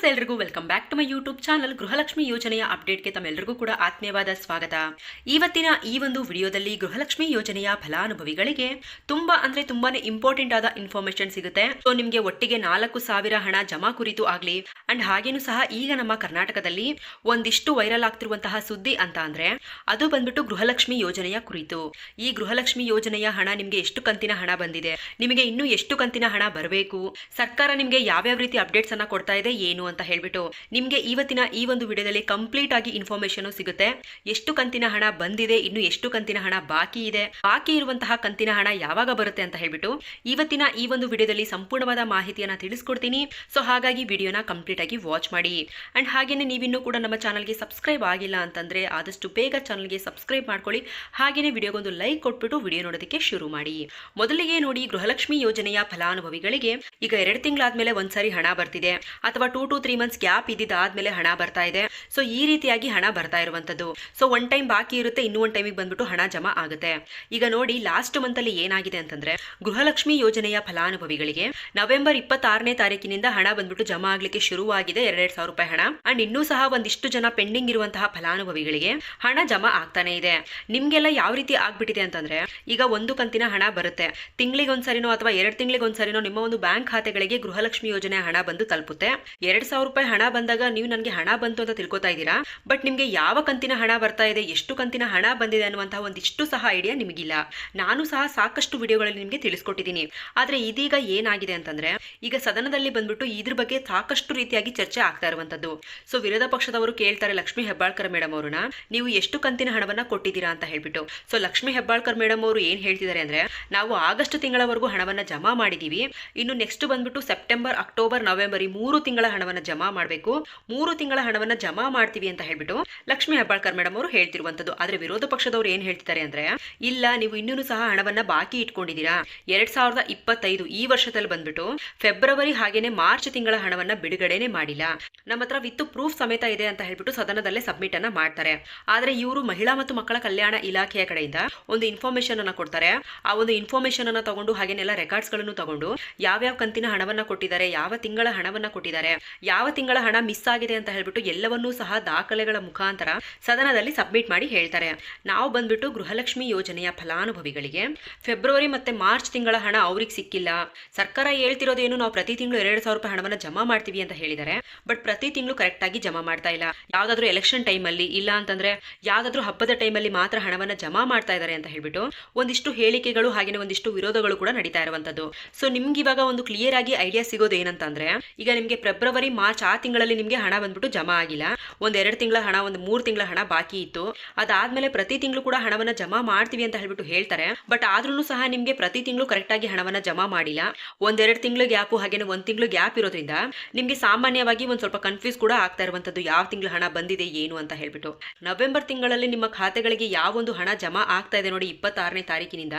ನಮಸ್ತೆ ಎಲ್ರಿಗೂ. Welcome back to my YouTube channel Gruhalakshmi ಯೋಜನೆಯ ಅಪ್ಡೇಟ್ಗೆ ತಮ್ಮೆಲ್ಲರಿಗೂ ಕೂಡ ಆತ್ಮೀಯವಾದ ಸ್ವಾಗತ. ಇವತ್ತಿನ ಈ ಒಂದು ವಿಡಿಯೋದಲ್ಲಿ ಗೃಹಲಕ್ಷ್ಮಿ ಯೋಜನೆಯ ಫಲಾನುಭವಿಗಳಿಗೆ ತುಂಬಾ ಅಂದ್ರೆ ತುಂಬಾನೇ ಇಂಪಾರ್ಟೆಂಟ್ ಆದ ಇನ್ಫಾರ್ಮೇಶನ್ ಸಿಗುತ್ತೆ. ಸೊ, ನಿಮ್ಗೆ ಒಟ್ಟಿಗೆ ನಾಲ್ಕು ಸಾವಿರ ಹಣ ಜಮಾ ಕುರಿತು ಆಗ್ಲಿ, ಅಂಡ್ ಹಾಗೇನು ಸಹ ಈಗ ನಮ್ಮ ಕರ್ನಾಟಕದಲ್ಲಿ ಒಂದಿಷ್ಟು ವೈರಲ್ ಆಗ್ತಿರುವಂತಹ ಸುದ್ದಿ ಅಂತ ಅಂದ್ರೆ, ಅದು ಬಂದ್ಬಿಟ್ಟು ಗೃಹಲಕ್ಷ್ಮಿ ಯೋಜನೆಯ ಕುರಿತು. ಈ ಗೃಹಲಕ್ಷ್ಮಿ ಯೋಜನೆಯ ಹಣ ನಿಮ್ಗೆ ಎಷ್ಟು ಕಂತಿನ ಹಣ ಬಂದಿದೆ? ನಿಮಗೆ ಇನ್ನೂ ಎಷ್ಟು ಕಂತಿನ ಹಣ ಬರಬೇಕು? ಸರ್ಕಾರ ನಿಮ್ಗೆ ಯಾವ್ಯಾವ ರೀತಿ ಅಪ್ಡೇಟ್ಸ್ ಅನ್ನ ಕೊಡ್ತಾ ಇದೆ? ಏನು ಅಂತ ಹೇಳ್ಬಿಟ್ಟು ನಿಮ್ಗೆ ಇವತ್ತಿನ ಈ ಒಂದು ವಿಡಿಯೋದಲ್ಲಿ ಕಂಪ್ಲೀಟ್ ಆಗಿ ಇನ್ಫಾರ್ಮೇಶನ್ ಸಿಗುತ್ತೆ. ಎಷ್ಟು ಕಂತಿನ ಹಣ ಬಂದಿದೆ, ಇನ್ನು ಎಷ್ಟು ಕಂತಿನ ಹಣ ಬಾಕಿ ಇದೆ, ಬಾಕಿ ಇರುವಂತಹ ಕಂತಿನ ಹಣ ಯಾವಾಗ ಬರುತ್ತೆ ಅಂತ ಹೇಳ್ಬಿಟ್ಟು ಇವತ್ತಿನ ಈ ಒಂದು ವಿಡಿಯೋದಲ್ಲಿ ಸಂಪೂರ್ಣವಾದ ಮಾಹಿತಿಯನ್ನ ತಿಳಿಸ್ಕೊಡ್ತೀನಿ. ಸೊ ಹಾಗಾಗಿ ವಿಡಿಯೋನ ಕಂಪ್ಲೀಟ್ ಆಗಿ ವಾಚ್ ಮಾಡಿ. ಅಂಡ್ ಹಾಗೇನೆ ನೀವಿನ್ನೂ ಕೂಡ ನಮ್ಮ ಚಾನಲ್ಗೆ ಸಬ್ಸ್ಕ್ರೈಬ್ ಆಗಿಲ್ಲ ಅಂತಂದ್ರೆ ಆದಷ್ಟು ಬೇಗ ಚಾನಲ್ಗೆ ಸಬ್ಸ್ಕ್ರೈಬ್ ಮಾಡ್ಕೊಳ್ಳಿ. ಹಾಗೇನೆ ವಿಡಿಯೋಗೊಂದು ಲೈಕ್ ಕೊಟ್ಬಿಟ್ಟು ವಿಡಿಯೋ ನೋಡೋದಕ್ಕೆ ಶುರು ಮಾಡಿ. ಮೊದಲಿಗೆ ನೋಡಿ ಗೃಹಲಕ್ಷ್ಮಿ ಯೋಜನೆಯ ಫಲಾನುಭವಿಗಳಿಗೆ ಈಗ ಎರಡು ತಿಂಗಳಾದ್ಮೇಲೆ ಒಂದ್ಸರಿ ಹಣ ಬರ್ತಿದೆ. ಅಥವಾ two to three months gap ಇದ್ದಿದ್ದಾದ್ಮೇಲೆ ಹಣ ಬರ್ತಾ ಇದೆ. ಸೊ ಈ ರೀತಿಯಾಗಿ ಹಣ ಬರ್ತಾ ಇರುವಂತದ್ದು ಸೊ ಒನ್ ಟೈಮ್ ಬಾಕಿ ಇರುತ್ತೆ, ಇನ್ನೂ ಒನ್ ಟೈಮಿಗೆ ಬಂದ್ಬಿಟ್ಟು ಹಣ ಜಮಾ ಆಗುತ್ತೆ. ಈಗ ನೋಡಿ ಲಾಸ್ಟ್ ಮಂತ್ ಅಲ್ಲಿ ಏನಾಗಿದೆ ಅಂತಂದ್ರೆ, ಗೃಹಲಕ್ಷ್ಮಿ ಯೋಜನೆಯ ಫಲಾನುಭವಿಗಳಿಗೆ ನವೆಂಬರ್ ಇಪ್ಪತ್ತಾರನೇ ತಾರೀಕಿನಿಂದ ಹಣ ಬಂದ್ಬಿಟ್ಟು ಜಮಾ ಆಗ್ಲಿಕ್ಕೆ ಶುರುವಾಗಿದೆ ಎರಡೆರಡು ಸಾವಿರ ರೂಪಾಯಿ ಹಣ. ಅಂಡ್ ಇನ್ನೂ ಸಹ ಒಂದಿಷ್ಟು ಜನ ಪೆಂಡಿಂಗ್ ಇರುವಂತಹ ಫಲಾನುಭವಿಗಳಿಗೆ ಹಣ ಜಮಾ ಆಗ್ತಾನೆ ಇದೆ. ನಿಮ್ಗೆಲ್ಲ ಯಾವ ರೀತಿ ಆಗ್ಬಿಟ್ಟಿದೆ ಅಂತಂದ್ರೆ, ಈಗ ಒಂದು ಕಂತಿನ ಹಣ ಬರುತ್ತೆ. ತಿಂಗಳಿಗೆ ಒಂದ್ಸರಿನೋ ಅಥವಾ ಎರಡು ತಿಂಗಳಿಗೊಂದ್ಸರಿನೋ ನಿಮ್ಮ ಒಂದು ಬ್ಯಾಂಕ್ ಖಾತೆಗಳಿಗೆ ಗೃಹಲಕ್ಷ್ಮಿ ಯೋಜನೆ ಹಣ ಬಂದು ತಲುಪುತ್ತೆ. ಎರಡ್ ಸಾವಿರ ರೂಪಾಯಿ ಹಣ ಬಂದಾಗ ನೀವು ನನಗೆ ಹಣ ಬಂತು ಅಂತ ತಿಳ್ಕೊತಾ ಇದ್ದೀರಾ? ಬಟ್ ನಿಮಗೆ ಯಾವ ಕಂತಿನ ಹಣ ಬರ್ತಾ ಇದೆ, ಎಷ್ಟು ಕಂತಿನ ಹಣ ಬಂದಿದೆ ಅನ್ನುವಂತಹ ಒಂದಿಷ್ಟು ಸಹ ಐಡಿಯಾ ನಿಮಗಿಲ್ಲ. ನಾನು ಸಹ ಸಾಕಷ್ಟು ವಿಡಿಯೋಗಳಲ್ಲಿ ನಿಮಗೆ ತಿಳಿಸ್ಕೊಟ್ಟಿದ್ದೀನಿ. ಆದರೆ ಇದೀಗ ಏನಾಗಿದೆ ಅಂತಂದ್ರೆ, ಈಗ ಸದನದಲ್ಲಿ ಬಂದ್ಬಿಟ್ಟು ಇದ್ರ ಬಗ್ಗೆ ಸಾಕಷ್ಟು ರೀತಿಯಾಗಿ ಚರ್ಚೆ ಆಗ್ತಾ ಇರುವಂತದ್ದು ಸೊ ವಿರೋಧ ಪಕ್ಷದವರು ಕೇಳ್ತಾರೆ ಲಕ್ಷ್ಮೀ ಹೆಬ್ಬಾಳ್ಕರ್ ಮೇಡಮ್ ಅವ್ರನ್ನ, ನೀವು ಎಷ್ಟು ಕಂತಿನ ಹಣವನ್ನ ಕೊಟ್ಟಿದ್ದೀರಾ ಅಂತ ಹೇಳ್ಬಿಟ್ಟು. ಸೊ ಲಕ್ಷ್ಮೀ ಹೆಬ್ಬಾಳ್ಕರ್ ಮೇಡಮ್ ಅವರು ಏನ್ ಹೇಳ್ತಿದ್ದಾರೆ ಅಂದ್ರೆ, ನಾವು ಆಗಸ್ಟ್ ತಿಂಗಳವರೆಗೂ ಹಣವನ್ನ ಜಮಾ ಮಾಡಿದೀವಿ. ಇನ್ನು ನೆಕ್ಸ್ಟ್ ಬಂದ್ಬಿಟ್ಟು ಸೆಪ್ಟೆಂಬರ್ ಅಕ್ಟೋಬರ್ ನವೆಂಬರ್ ಈ ಮೂರು ತಿಂಗಳ ಹಣವನ್ನ ಜಮಾ ಮಾಡಬೇಕು. ಮೂರು ತಿಂಗಳ ಹಣವನ್ನ ಜಮಾ ಮಾಡ್ತೀವಿ ಅಂತ ಹೇಳ್ಬಿಟ್ಟು ಲಕ್ಷ್ಮೀ ಹೆಬ್ಬಾಳ್ಕರ್ ಮೇಡಮ್ ಅವರು ಹೇಳ್ತಿರುವಂತದ್ದು. ಆದ್ರೆ ವಿರೋಧ ಪಕ್ಷದವರು ಏನ್ ಹೇಳ್ತಿದ್ದಾರೆ ಅಂದ್ರೆ, ಇಲ್ಲ, ನೀವು ಇನ್ನೂ ಸಹ ಹಣವನ್ನ ಬಾಕಿ ಇಟ್ಕೊಂಡಿದ್ದೀರಾ. ಎರಡ್ ಸಾವಿರದ ಇಪ್ಪತ್ತೈದು ಈ ವರ್ಷದಲ್ಲಿ ಬಂದ್ಬಿಟ್ಟು ಫೆಬ್ರವರಿ ಹಾಗೇನೆ ಮಾರ್ಚ್ ತಿಂಗಳ ಹಣವನ್ನ ಬಿಡುಗಡೆನೆ ಮಾಡಿಲ್ಲ. ನಮ್ಮ ಹತ್ರ ವಿತ್ ಪ್ರೂಫ್ ಸಮೇತ ಇದೆ ಅಂತ ಹೇಳ್ಬಿಟ್ಟು ಸದನದಲ್ಲೇ ಸಬ್ಮಿಟ್ ಅನ್ನ ಮಾಡ್ತಾರೆ. ಆದ್ರೆ ಇವರು ಮಹಿಳಾ ಮತ್ತು ಮಕ್ಕಳ ಕಲ್ಯಾಣ ಇಲಾಖೆಯ ಕಡೆಯಿಂದ ಒಂದು ಇನ್ಫಾರ್ಮೇಶನ್ ಅನ್ನ ಕೊಡ್ತಾರೆ. ಆ ಒಂದು ಇನ್ಫಾರ್ಮೇಶನ್ ಅನ್ನ ತಗೊಂಡು ಹಾಗೇನೆಲ್ಲ ರೆಕಾರ್ಡ್ಸ್ಗಳನ್ನು ತಗೊಂಡು ಯಾವ್ಯಾವ ಕಂತಿನ ಹಣವನ್ನ ಕೊಟ್ಟಿದ್ದಾರೆ, ಯಾವ ತಿಂಗಳ ಹಣವನ್ನ ಕೊಟ್ಟಿದ್ದಾರೆ ಯಾವ ತಿಂಗಳ ಹಣ ಮಿಸ್ ಆಗಿದೆ ಅಂತ ಹೇಳ್ಬಿಟ್ಟು ಎಲ್ಲವನ್ನೂ ಸಹ ದಾಖಲೆಗಳ ಮುಖಾಂತರ ಸದನದಲ್ಲಿ ಸಬ್ಮಿಟ್ ಮಾಡಿ ಹೇಳ್ತಾರೆ. ನಾವು ಬಂದ್ಬಿಟ್ಟು ಗೃಹಲಕ್ಷ್ಮಿ ಯೋಜನೆಯ ಫಲಾನುಭವಿಗಳಿಗೆ ಫೆಬ್ರವರಿ ಮತ್ತೆ ಮಾರ್ಚ್ ತಿಂಗಳ ಹಣ ಅವ್ರಿಗೆ ಸಿಕ್ಕಿಲ್ಲ. ಸರ್ಕಾರ ಹೇಳ್ತಿರೋದೇನು ನಾವು ಪ್ರತಿ ತಿಂಗಳು ಎರಡು ಸಾವಿರ ರೂಪಾಯಿ ಹಣವನ್ನ ಜಮಾ ಮಾಡ್ತೀವಿ ಅಂತ ಹೇಳಿದ್ದಾರೆ. ಬಟ್ ಪ್ರತಿ ತಿಂಗಳು ಕರೆಕ್ಟ್ ಆಗಿ ಜಮಾ ಮಾಡ್ತಾ ಇಲ್ಲ. ಯಾವ್ದಾದ್ರು ಎಲೆಕ್ಷನ್ ಟೈಮಲ್ಲಿ ಇಲ್ಲ ಅಂತಂದ್ರೆ ಯಾವ್ದಾದ್ರು ಹಬ್ಬದ ಟೈಮಲ್ಲಿ ಮಾತ್ರ ಹಣವನ್ನ ಜಮಾ ಮಾಡ್ತಾ ಇದ್ದಾರೆ ಅಂತ ಹೇಳ್ಬಿಟ್ಟು ಒಂದಿಷ್ಟು ಹೇಳಿಕೆಗಳು ಹಾಗೆ ಒಂದಿಷ್ಟು ವಿರೋಧಗಳು ಕೂಡ ನಡೀತಾ ಇರುವಂತದ್ದು. ಸೊ ನಿಮ್ಗೆ ಇವಾಗ ಒಂದು ಕ್ಲಿಯರ್ ಆಗಿ ಐಡಿಯಾ ಸಿಗೋದು ಏನಂತಂದ್ರೆ ಈಗ ನಿಮ್ಗೆ ಫೆಬ್ರವರಿ ಮಾರ್ಚ್ ಆ ತಿಂಗಳಲ್ಲಿ ನಿಮಗೆ ಹಣ ಬಂದ್ಬಿಟ್ಟು ಜಮಾ ಆಗಿಲ್ಲ. ಒಂದ್ ಎರಡು ತಿಂಗಳ ಹಣ, ಒಂದು ಮೂರು ತಿಂಗಳ ಹಣ ಬಾಕಿ ಇತ್ತು. ಅದಾದ್ಮೇಲೆ ಪ್ರತಿ ತಿಂಗಳು ಕೂಡ ಹಣವನ್ನ ಜಮಾ ಮಾಡ್ತೀವಿ ಅಂತ ಹೇಳ್ಬಿಟ್ಟು ಹೇಳ್ತಾರೆ. ಬಟ್ ಆದ್ರೂ ಸಹ ನಿಮ್ಗೆ ಪ್ರತಿ ತಿಂಗಳು ಕರೆಕ್ಟ್ ಆಗಿ ಹಣವನ್ನ ಜಮಾ ಮಾಡಿಲ್ಲ. ಒಂದೆರಡು ತಿಂಗಳು ಗ್ಯಾಪು ಹಾಗೇನೆ ಒಂದ್ ತಿಂಗಳು ಗ್ಯಾಪ್ ಇರೋದ್ರಿಂದ ನಿಮ್ಗೆ ಸಾಮಾನ್ಯವಾಗಿ ಒಂದು ಸ್ವಲ್ಪ ಕನ್ಫ್ಯೂಸ್ ಕೂಡ ಆಗ್ತಾ ಇರುವಂತದ್ದು ಯಾವ ತಿಂಗಳು ಹಣ ಬಂದಿದೆ, ಏನು ಅಂತ ಹೇಳ್ಬಿಟ್ಟು. ನವೆಂಬರ್ ತಿಂಗಳಲ್ಲಿ ನಿಮ್ಮ ಖಾತೆಗಳಿಗೆ ಯಾವ ಒಂದು ಹಣ ಜಮಾ ಆಗ್ತಾ ಇದೆ ನೋಡಿ ಇಪ್ಪತ್ತಾರನೇ ತಾರೀಕಿನಿಂದ.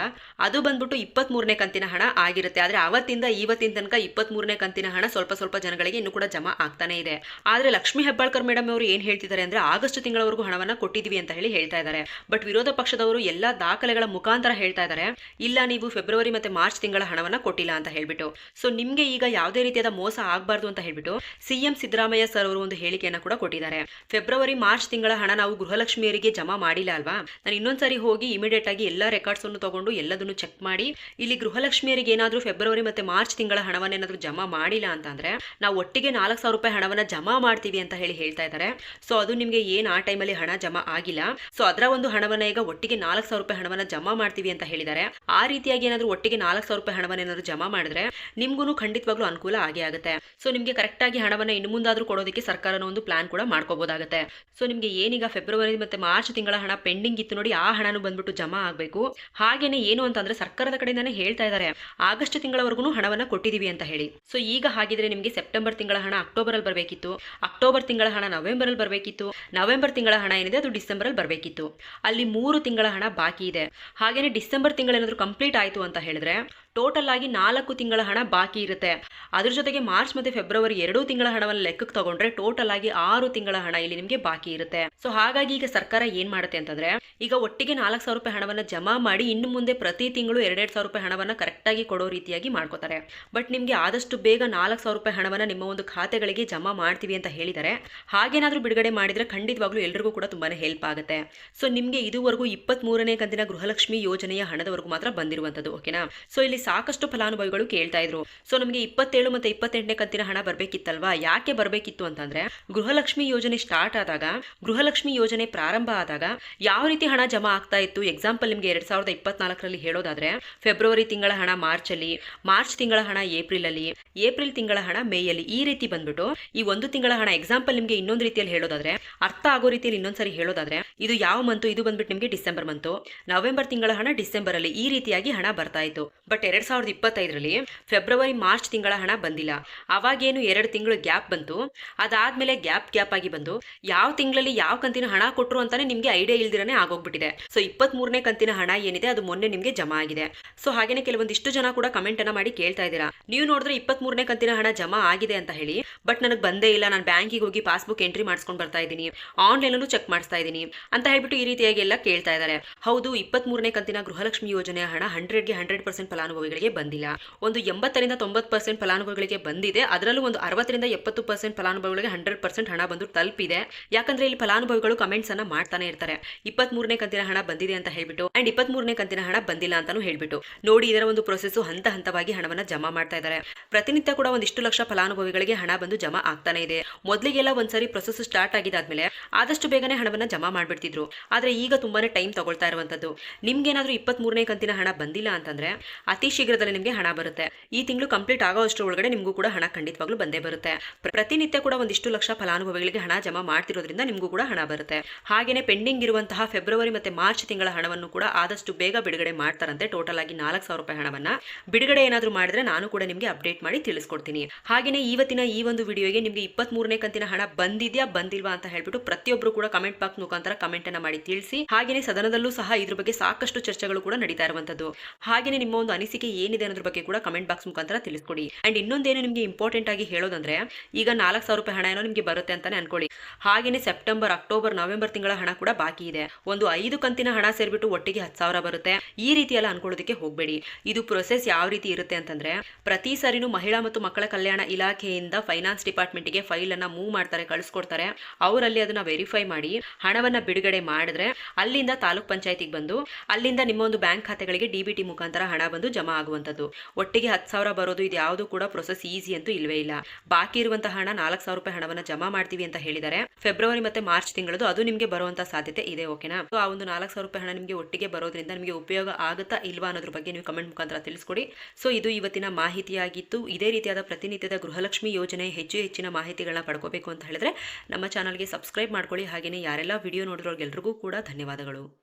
ಅದು ಬಂದ್ಬಿಟ್ಟು ಇಪ್ಪತ್ತ್ ಮೂರನೇ ಕಂತಿನ ಹಣ ಆಗಿರುತ್ತೆ. ಆದ್ರೆ ಅವತ್ತಿಂದ ಇವತ್ತಿನ ತನಕ ಇಪ್ಪತ್ತ್ ಮೂರನೇ ಕಂತಿನ ಹಣ ಸ್ವಲ್ಪ ಸ್ವಲ್ಪ ಜನಗಳಿಗೆ ಇನ್ನು ಕೂಡ ಜಮಾ ಆಗ್ತಾನೆ ಇದೆ. ಆದ್ರೆ ಲಕ್ಷ್ಮಿ ಹೆಬ್ಬಾಳ್ಕರ್ ಮೇಡಮ್ ಅವರು ಏನ್ ಹೇಳ್ತಿದ್ದಾರೆ ಅಂದ್ರೆ ಆಗಸ್ಟ್ ತಿಂಗಳವರೆಗೂ ಹಣವನ್ನ ಕೊಟ್ಟಿದ್ವಿ ಅಂತ ಹೇಳಿ ಹೇಳ್ತಾ ಇದ್ದಾರೆ. ಬಟ್ ವಿರೋಧ ಪಕ್ಷದವರು ಎಲ್ಲಾ ದಾಖಲೆಗಳ ಮುಖಾಂತರ ಹೇಳ್ತಾ ಇದ್ದಾರೆ. ಇಲ್ಲ, ನೀವು ಫೆಬ್ರವರಿ ಮತ್ತೆ ಮಾರ್ಚ್ ತಿಂಗಳ ಹಣವನ್ನ ಕೊಟ್ಟಿಲ್ಲ ಅಂತ ಹೇಳ್ಬಿಟ್ಟು. ಸೊ ನಿಮ್ಗೆ ಈಗ ಯಾವುದೇ ರೀತಿಯಾದ ಮೋಸ ಆಗಬಾರ್ದು ಅಂತ ಹೇಳ್ಬಿಟ್ಟು ಸಿಎಂ ಸಿದ್ದರಾಮಯ್ಯ ಸರ್ ಅವರು ಒಂದು ಹೇಳಿಕೆಯನ್ನ ಕೂಡ ಕೊಟ್ಟಿದ್ದಾರೆ. ಫೆಬ್ರವರಿ, ಮಾರ್ಚ್ ತಿಂಗಳ ಹಣ ನಾವು ಗೃಹಲಕ್ಷ್ಮಿಯರಿಗೆ ಜಮಾ ಮಾಡಿಲ್ಲ ಅಲ್ವಾ? ನಾನು ಇನ್ನೊಂದ್ಸರಿ ಹೋಗಿ ಇಮಿಡಿಯೇಟ್ ಆಗಿ ಎಲ್ಲಾ ರೆಕಾರ್ಡ್ಸ್ ಅನ್ನು ತಗೊಂಡು ಎಲ್ಲದನ್ನು ಚೆಕ್ ಮಾಡಿ, ಇಲ್ಲಿ ಗೃಹಲಕ್ಷ್ಮಿಯರಿಗೆ ಏನಾದರೂ ಫೆಬ್ರವರಿ ಮತ್ತೆ ಮಾರ್ಚ್ ತಿಂಗಳ ಹಣವನ್ನ ಏನಾದ್ರೂ ಜಮಾ ಮಾಡಿಲ್ಲ ಅಂತಂದ್ರೆ ನಾವು ಒಟ್ಟಿಗೆ ಸಾವಿರ ರೂಪಾಯಿ ಹಣವನ್ನ ಜಮಾ ಮಾಡ್ತೀವಿ ಅಂತ ಹೇಳಿ ಹೇಳ್ತಾ ಇದ್ದಾರೆ ಸೊ ಅದು ನಿಮಗೆ ಏನು ಆ ಟೈಮಲ್ಲಿ ಹಣ ಜಮಾ ಆಗಿಲ್ಲ. ಸೊ ಅದರ ಒಂದು ಹಣವನ್ನ ಈಗ ಒಟ್ಟಿಗೆ ನಾಲ್ಕು ಸಾವಿರ ರೂಪಾಯಿ ಹಣವನ್ನ ಜಮಾ ಮಾಡ್ತೀವಿ ಅಂತ ಹೇಳಿದ್ದಾರೆ ಆ ರೀತಿಯಾಗಿ ಏನಾದ್ರು ಒಟ್ಟಿಗೆ ನಾಲ್ಕು ಸಾವಿರ ರೂಪಾಯಿ ಹಣವನ್ನ ಏನಾದ್ರು ಜಮಾ ಮಾಡಿದ್ರೆ ನಿಮ್ಗೂ ಖಂಡಿತವಾಗ್ಲೂ ಅನುಕೂಲ ಆಗೇ ಆಗುತ್ತೆ. ಸೊ ನಿಮ್ಗೆ ಕರೆಕ್ಟ್ ಆಗಿ ಹಣವನ್ನ ಇನ್ನು ಮುಂದಾದ್ರೂ ಕೊಡೋದಕ್ಕೆ ಸರ್ಕಾರನ ಒಂದು ಪ್ಲಾನ್ ಕೂಡ ಮಾಡ್ಕೋಬಹುದಾಗುತ್ತೆ ಸೊ ನಿಮ್ಗೆ ಏನೀಗ ಫೆಬ್ರವರಿ ಮತ್ತೆ ಮಾರ್ಚ್ ತಿಂಗಳ ಹಣ ಪೆಂಡಿಂಗ್ ಇತ್ತು ನೋಡಿ ಆ ಹಣನು ಬಂದ್ಬಿಟ್ಟು ಜಮಾ ಆಗಬೇಕು. ಹಾಗೇನೆ ಏನು ಅಂತಂದ್ರೆ ಸರ್ಕಾರದ ಕಡೆಯಿಂದಾನೇ ಹೇಳ್ತಾ ಇದ್ದಾರೆ ಆಗಸ್ಟ್ ತಿಂಗಳವರೆಗೂ ಹಣವನ್ನ ಕೊಟ್ಟಿದೀವಿ ಅಂತ ಹೇಳಿ. ಸೊ ಈಗ ಹಾಗಿದ್ರೆ ನಿಮ್ಗೆ ಸೆಪ್ಟೆಂಬರ್ ತಿಂಗಳ ಹಣ ಅಕ್ಟೋಬರ್ ಅಲ್ಲಿ ಬರಬೇಕಿತ್ತು. ಅಕ್ಟೋಬರ್ ತಿಂಗಳ ಹಣ ನವೆಂಬರ್ ಅಲ್ಲಿ ಬರಬೇಕಿತ್ತು. ನವೆಂಬರ್ ತಿಂಗಳ ಹಣ ಏನಿದೆ ಅದು ಡಿಸೆಂಬರ್ ಅಲ್ಲಿ ಬರಬೇಕಿತ್ತು. ಅಲ್ಲಿ ಮೂರು ತಿಂಗಳ ಹಣ ಬಾಕಿ ಇದೆ. ಹಾಗೇನೆ ಡಿಸೆಂಬರ್ ತಿಂಗಳೇನಾದರೂ ಕಂಪ್ಲೀಟ್ ಆಯಿತು ಅಂತ ಹೇಳಿದ್ರೆ ಟೋಟಲ್ ಆಗಿ ನಾಲ್ಕು ತಿಂಗಳ ಹಣ ಬಾಕಿ ಇರುತ್ತೆ. ಅದ್ರ ಜೊತೆಗೆ ಮಾರ್ಚ್ ಮತ್ತೆ ಫೆಬ್ರವರಿ ಎರಡು ತಿಂಗಳ ಹಣವನ್ನು ಲೆಕ್ಕಕ್ಕೆ ತಗೊಂಡ್ರೆ ಟೋಟಲ್ ಆಗಿ ಆರು ತಿಂಗಳ ಹಣ ಇಲ್ಲಿ ನಿಮಗೆ ಬಾಕಿ ಇರುತ್ತೆ. ಸೊ ಹಾಗಾಗಿ ಈಗ ಸರ್ಕಾರ ಏನ್ ಮಾಡುತ್ತೆ ಅಂತಂದ್ರೆ, ಈಗ ಒಟ್ಟಿಗೆ ನಾಲ್ಕು ಸಾವಿರ ರೂಪಾಯಿ ಹಣವನ್ನ ಜಮಾ ಮಾಡಿ ಇನ್ನು ಮುಂದೆ ಪ್ರತಿ ತಿಂಗಳು ಎರಡೆರಡು ಸಾವಿರ ರೂಪಾಯಿ ಹಣವನ್ನ ಕರೆಕ್ಟ್ ಆಗಿ ಕೊಡೋ ರೀತಿಯಾಗಿ ಮಾಡ್ಕೋತಾರೆ. ಬಟ್ ನಿಮಗೆ ಆದಷ್ಟು ಬೇಗ ನಾಲ್ಕು ಸಾವಿರ ರೂಪಾಯಿ ಹಣವನ್ನ ನಿಮ್ಮ ಒಂದು ಖಾತೆಗಳಿಗೆ ಜಮಾ ಮಾಡ್ತೀವಿ ಅಂತ ಹೇಳಿದ್ದಾರೆ ಹಾಗೇನಾದರೂ ಬಿಡುಗಡೆ ಮಾಡಿದ್ರೆ ಖಂಡಿತವಾಗ್ಲೂ ಎಲ್ರಿಗೂ ಕೂಡ ತುಂಬಾನೇ ಹೆಲ್ಪ್ ಆಗುತ್ತೆ. ಸೊ ನಿಮಗೆ ಇದುವರೆಗೂ ಇಪ್ಪತ್ತ್ ಮೂರನೇ ಕಂತಿನ ಗೃಹಲಕ್ಷ್ಮಿ ಯೋಜನೆಯ ಹಣದವರೆಗೂ ಮಾತ್ರ ಬಂದಿರುವಂತದ್ದು ಓಕೆನಾ ಸೊ ಇಲ್ಲಿ ಸಾಕಷ್ಟು ಫಲಾನುಭವಿಗಳು ಕೇಳ್ತಾ ಇದ್ರು. ಸೊ ನಮಗೆ ಇಪ್ಪತ್ತೇಳು ಮತ್ತೆ ಇಪ್ಪತ್ತೆಂಟನೇ ಕಂತಿನ ಹಣ ಬರಬೇಕಿತ್ತಲ್ವಾ? ಯಾಕೆ ಬರಬೇಕಿತ್ತು ಅಂತಂದ್ರೆ, ಗೃಹಲಕ್ಷ್ಮಿ ಯೋಜನೆ ಸ್ಟಾರ್ಟ್ ಆದಾಗ, ಗೃಹಲಕ್ಷ್ಮಿ ಯೋಜನೆ ಪ್ರಾರಂಭ ಆದಾಗ ಯಾವ ರೀತಿ ಹಣ ಜಮಾ ಆಗ್ತಾ ಇತ್ತು? ಎಕ್ಸಾಂಪಲ್ ನಿಮಗೆ ಎರಡ್ ಸಾವಿರದ ಇಪ್ಪತ್ನಾಲ್ಕರಲ್ಲಿ ಹೇಳೋದಾದ್ರೆ ಫೆಬ್ರವರಿ ತಿಂಗಳ ಹಣ ಮಾರ್ಚ್ ಅಲ್ಲಿ ಮಾರ್ಚ್ ತಿಂಗಳ ಹಣ ಏಪ್ರಿಲ್ ಅಲ್ಲಿ ಏಪ್ರಿಲ್ ತಿಂಗಳ ಹಣ ಮೇಯಲ್ಲಿ ಈ ರೀತಿ ಬಂದ್ಬಿಟ್ಟು, ಈ ಒಂದು ತಿಂಗಳ ಹಣ ಎಕ್ಸಾಂಪಲ್ ನಿಮಗೆ ಇನ್ನೊಂದು ರೀತಿಯಲ್ಲಿ ಹೇಳೋದಾದ್ರೆ, ಅರ್ಥ ಆಗೋ ರೀತಿಯಲ್ಲಿ ಇನ್ನೊಂದ್ಸರಿ ಹೇಳೋದಾದ್ರೆ, ಇದು ಯಾವ ಮಂತು ಇದು ಬಂದ್ಬಿಟ್ಟು ನಿಮಗೆ ಡಿಸೆಂಬರ್ ಮಂತು ನವೆಂಬರ್ ತಿಂಗಳ ಹಣ ಡಿಸೆಂಬರ್ ಅಲ್ಲಿ ಈ ರೀತಿಯಾಗಿ ಹಣ ಬರ್ತಾ ಇತ್ತು. ಬಟ್ ಎರಡ್ ಸಾವಿರದ ಇಪ್ಪತ್ತೈದರಲ್ಲಿ ಫೆಬ್ರವರಿ, ಮಾರ್ಚ್ ತಿಂಗಳ ಹಣ ಬಂದಿಲ್ಲ. ಅವಾಗೇನು ಎರಡು ತಿಂಗಳು ಗ್ಯಾಪ್ ಬಂತು. ಅದಾದ್ಮೇಲೆ ಗ್ಯಾಪ್ ಗ್ಯಾಪ್ ಆಗಿ ಬಂದು ಯಾವ ತಿಂಗಳಲ್ಲಿ ಯಾವ ಕಂತಿನ ಹಣ ಕೊಟ್ಟರು ಅಂತಾನೆ ನಿಮಗೆ ಐಡಿಯಾ ಇಲ್ದಿರನೇ ಆಗೋಗ್ಬಿಟ್ಟಿದೆ. ಸೊ ಇಪ್ಪತ್ತ್ ಮೂರನೇ ಕಂತಿನ ಹಣ ಏನಿದೆ ಅದು ಮೊನ್ನೆ ನಿಮಗೆ ಜಮಾ ಆಗಿದೆ. ಸೊ, ಹಾಗೇನೆ ಕೆಲವೊಂದಿಷ್ಟು ಜನ ಕೂಡ ಕಮೆಂಟ್ ಅನ್ನ ಮಾಡಿ ಕೇಳ್ತಾ ಇದ್ದೀರಾ. ನೀವು ನೋಡಿದ್ರೆ ಇಪ್ಪತ್ತ್ ಮೂರನೇ ಕಂತಿನ ಹಣ ಜಮಾ ಆಗಿದೆ ಅಂತ ಹೇಳಿ, ಬಟ್ ನನಗೆ ಬಂದೇ ಇಲ್ಲ. ನಾನು ಬ್ಯಾಂಕಿಗೆ ಹೋಗಿ ಪಾಸ್ಬುಕ್ ಎಂಟ್ರಿ ಮಾಡ್ಸ್ಕೊಂಡು ಬರ್ತಾ ಇದ್ದೀನಿ. ಆನ್ಲೈನಲ್ಲೂ ಚೆಕ್ ಮಾಡಿಸ್ತಾ ಇದ್ದೀನಿ ಅಂತ ಹೇಳ್ಬಿಟ್ಟು ಈ ರೀತಿಯಾಗಿ ಎಲ್ಲ ಕೇಳ್ತಾ ಇದ್ದಾರೆ. ಹೌದು ಇಪ್ಪತ್ತ್ ಮೂರನೇ ಕಂತಿನ ಗೃಹಲಕ್ಷ್ಮಿ ಯೋಜನೆಯ ಹಣ ಹಂಡ್ರೆಡ್ಗೆ ಹಂಡ್ರೆಡ್ ಪರ್ಸೆಂಟ್ ಫಲಾನುಭವಿಗಳಿಗೆ ಬಂದಿಲ್ಲ. ಒಂದು ಎಂಬತ್ತರಿಂದ ತೊಂಬತ್ತು ಪರ್ಸೆಂಟ್ ಫಲಾನುಭವಿಗಳಿಗೆ ಬಂದಿದೆ. ಅದರಲ್ಲೂ ಒಂದು ಅರವತ್ತರಿಂದ ಎಪ್ಪತ್ತು ಪರ್ಸೆಂಟ್ ಫಲಾನುಭವಿಗಳಿಗೆ ಹಂಡ್ರೆಡ್ ಪರ್ಸೆಂಟ್ ಹಣ ಬಂದು ತಲುಪಿದೆ. ಯಾಕಂದ್ರೆ ಇಲ್ಲಿ ಫಲಾನುಭವಿಗಳು ಕಮೆಂಟ್ಸ್ ಅನ್ನ ಮಾಡ್ತಾನೆ ಇರ್ತಾರೆ. ಇಪ್ಪತ್ತ್ ಮೂರನೇ ಕಂತಿನ ಹಣ ಬಂದಿದೆ ಅಂತ ಹೇಳ್ಬಿಟ್ಟು ಅಂಡ್ ಇಪ್ಪತ್ತ್ ಮೂರನೇ ಕಂತಿನ ಹಣ ಬಂದಿಲ್ಲ ಅಂತಾನು ಹೇಳ್ಬಿಟ್ಟು, ನೋಡಿ ಇದರ ಒಂದು ಪ್ರೊಸೆಸ್ ಹಂತ ಹಂತವಾಗಿ ಹಣವನ್ನ ಜಮಾ ಮಾಡ್ತಾ ಇದ್ದಾರೆ. ಪ್ರತಿನಿತ್ಯ ಕೂಡ ಒಂದಿಷ್ಟು ಲಕ್ಷ ಫಲಾನುಭವಿಗಳಿಗೆ ಹಣ ಬಂದು ಜಮಾ ಆಗ್ತಾನೆ ಇದೆ. ಮೊದಲಿಗೆಲ್ಲ ಒಂದ್ಸರಿ ಪ್ರೊಸೆಸ್ ಸ್ಟಾರ್ಟ್ ಆಗಿದಾದ್ಮೇಲೆ ಆದಷ್ಟು ಬೇಗನೆ ಹಣವನ್ನ ಜಮಾ ಮಾಡ್ಬಿಡ್ತಿದ್ರು. ಆದ್ರೆ ಈಗ ತುಂಬಾನೇ ಟೈಮ್ ತಗೊಳ್ತಾ ಇರುವಂತದ್ದು. ನಿಮ್ಗೇನಾದ್ರೂ ಇಪ್ಪತ್ತ್ ಮೂರನೇ ಕಂತಿನ ಹಣ ಬಂದಿಲ್ಲ ಅಂತಂದ್ರೆ, ಅತಿ ಶೀಘ್ರದಲ್ಲಿ ನಿಮಗೆ ಹಣ ಬರುತ್ತೆ. ಈ ತಿಂಗಳು ಕಂಪ್ಲೀಟ್ ಆಗೋ ಒಳಗಡೆ ನಿಮಗೂ ಕೂಡ ಹಣ ಖಂಡಿತವಾಗ್ಲೂ ಬಂದೇ ಬರುತ್ತೆ. ಪ್ರತಿನಿತ್ಯ ಕೂಡ ಒಂದಿಷ್ಟು ಲಕ್ಷ ಫಲಾನುಭವಿಗಳಿಗೆ ಹಣ ಜಮಾ ಮಾಡ್ತಿರೋದ್ರಿಂದ ನಿಮಗೂ ಕೂಡ ಹಣ ಬರುತ್ತೆ. ಹಾಗೆಯೇ ಪೆಂಡಿಂಗ್ ಇರುವಂತಹ ಫೆಬ್ರವರಿ ಮತ್ತೆ ಮಾರ್ಚ್ ತಿಂಗಳ ಹಣವನ್ನು ಕೂಡ ಆದಷ್ಟು ಬೇಗ ಬಿಡುಗಡೆ ಮಾಡ್ತಾರಂತೆ. ಟೋಟಲ್ ಆಗಿ ನಾಲ್ಕು ಸಾವಿರ ರೂಪಾಯಿ ಹಣವನ್ನ. ಬಿಡುಗಡೆ ಏನಾದರೂ ಮಾಡಿದ್ರೆ ನಾನು ಕೂಡ ನಿಮಗೆ ಅಪ್ಡೇಟ್ ಮಾಡಿ ತಿಳಿಸ್ಕೊಡ್ತೀನಿ. ಹಾಗೆಯೇ ಇವತ್ತಿನ ಈ ಒಂದು ವಿಡಿಯೋಗೆ ನಿಮಗೆ ಇಪ್ಪತ್ತ್ ಮೂರನೇ ಕಂತಿನ ಹಣ ಬಂದಿದ್ಯಾ, ಬಂದಿಲ್ವಾ ಅಂತ ಹೇಳ್ಬಿಟ್ಟು ಪ್ರತಿಯೊಬ್ಬರು ಕೂಡ ಕಮೆಂಟ್ ಬಾಕ್ಸ್ ಮುಖಾಂತರ ಕಮೆಂಟ್ ಅನ್ನ ಮಾಡಿ ತಿಳಿಸಿ. ಹಾಗೆಯೇ ಸದನದಲ್ಲೂ ಸಹ ಇದ್ರ ಬಗ್ಗೆ ಸಾಕಷ್ಟು ಚರ್ಚೆಗಳು ಕೂಡ ನಡೀತಾ ಇರುವಂತದ್ದು ಹಾಗೆಯೇ ನಿಮ್ಮ ಒಂದು ಅನಿಸಿಕೆ ಏನಿದೆ ಅನ್ನೋದ್ರ ಬಗ್ಗೆ ಕೂಡ ಕಮೆಂಟ್ ಬಾಕ್ಸ್ ಮುಖಾಂತರ ತಿಳಿಸ್ಕೊಡಿ. ಅಂಡ್ ಇನ್ನೊಂದೇನು ನಿಮಗೆ ಇಂಪಾರ್ಟೆಂಟ್ ಆಗಿ ಹೇಳೋದಂದ್ರೆ, ಈಗ ನಾಲ್ಕು ಸಾವಿರ ರೂಪಾಯಿ ಹಣ ಏನೋ ನಿಮಗೆ ಬರುತ್ತೆ ಅಂತಾನೆ ಅನ್ಕೊಳ್ಳಿ. ಹಾಗೇನೆ ಸೆಪ್ಟೆಂಬರ್ ಅಕ್ಟೋಬರ್ ನವೆಂಬರ್ ತಿಂಗಳ ಹಣ ಕೂಡ ಬಾಕಿ ಇದೆ. ಒಂದು ಐದು ಕಂತಿನ ಹಣ ಸೇರಿಬಿಟ್ಟು ಒಟ್ಟಿಗೆ ಹತ್ತು ಸಾವಿರ ಬರುತ್ತೆ. ಈ ರೀತಿ ಎಲ್ಲ ಅನ್ಕೊಳ್ಳೋದಕ್ಕೆ ಹೋಗಬೇಡಿ. ಇದು ಪ್ರೊಸೆಸ್ ಯಾವ ರೀತಿ ಇರುತ್ತೆ ಅಂತಂದ್ರೆ, ಪ್ರತಿ ಸಾರಿನೂ ಮಹಿಳಾ ಮತ್ತು ಮಕ್ಕಳ ಕಲ್ಯಾಣ ಇಲಾಖೆಯಿಂದ ಫೈನಾನ್ಸ್ ಡಿಪಾರ್ಟ್ಮೆಂಟ್ಗೆ ಫೈಲ್ ಅನ್ನ ಮೂವ್ ಮಾಡ್ತಾರೆ, ಕಳಿಸ್ಕೊಡ್ತಾರೆ. ಅವರಲ್ಲಿ ಅದನ್ನ ವೆರಿಫೈ ಮಾಡಿ, ಹಣವನ್ನ ಬಿಡುಗಡೆ ಮಾಡಿದ್ರೆ, ಅಲ್ಲಿಂದ ತಾಲೂಕ್ ಪಂಚಾಯತಿಗೆ ಬಂದು, ಅಲ್ಲಿಂದ ನಿಮ್ಮ ಒಂದು ಬ್ಯಾಂಕ್ ಖಾತೆಗಳಿಗೆ ಡಿಬಿಟಿ ಮುಖಾಂತರ ಹಣ ಬಂದು ಆಗುವಂಥದ್ದು. ಒಟ್ಟಿಗೆ ಹತ್ತು ಸಾವಿರ ಬರೋದು ಇದು ಯಾವುದು ಕೂಡ ಪ್ರೊಸೆಸ್ ಈಸಿ ಅಂತೂ ಇಲ್ವೇ ಇಲ್ಲ. ಬಾಕಿ ಇರುವಂತಹ ಹಣ, ನಾಲ್ಕು ಸಾವಿರ ರೂಪಾಯಿ ಹಣವನ್ನ ಜಮಾ ಮಾಡ್ತೀವಿ ಅಂತ ಹೇಳಿದ್ದಾರೆ ಫೆಬ್ರವರಿ ಮತ್ತೆ ಮಾರ್ಚ್ ತಿಂಗಳದು ಅದು ನಿಮಗೆ ಬರುವಂತಹ ಸಾಧ್ಯತೆ ಇದೆ ಓಕೆನಾ ಸೊ ಆ ಒಂದು ನಾಲ್ಕು ಸಾವಿರ ರೂಪಾಯಿ ಹಣ ನಿಮಗೆ ಒಟ್ಟಿಗೆ ಬರೋದ್ರಿಂದ ನಿಮಗೆ ಉಪಯೋಗ ಆಗುತ್ತಾ ಇಲ್ವಾ ಅನ್ನೋದ್ರ ಬಗ್ಗೆ ನೀವು ಕಮೆಂಟ್ ಮುಖಾಂತರ ತಿಳಿಸ್ಕೊಡಿ. ಸೊ ಇದು ಇವತ್ತಿನ ಮಾಹಿತಿಯಾಗಿತ್ತು. ಇದೇ ರೀತಿಯಾದ ಪ್ರತಿನಿತ್ಯದ ಗೃಹಲಕ್ಷ್ಮಿ ಯೋಜನೆ ಹೆಚ್ಚು ಹೆಚ್ಚಿನ ಮಾಹಿತಿಗಳನ್ನ ಪಡ್ಕೋಬೇಕು ಅಂತ ಹೇಳಿದ್ರೆ, ನಮ್ಮ ಚಾನಲ್ಗೆ ಸಬ್ಸ್ಕ್ರೈಬ್ ಮಾಡ್ಕೊಳ್ಳಿ. ಹಾಗೆಯೇ ಯಾರೆಲ್ಲ ವಿಡಿಯೋ ನೋಡಿರೋರ್ಗೆಲ್ರಿಗೂ ಕೂಡ ಧನ್ಯವಾದಗಳು.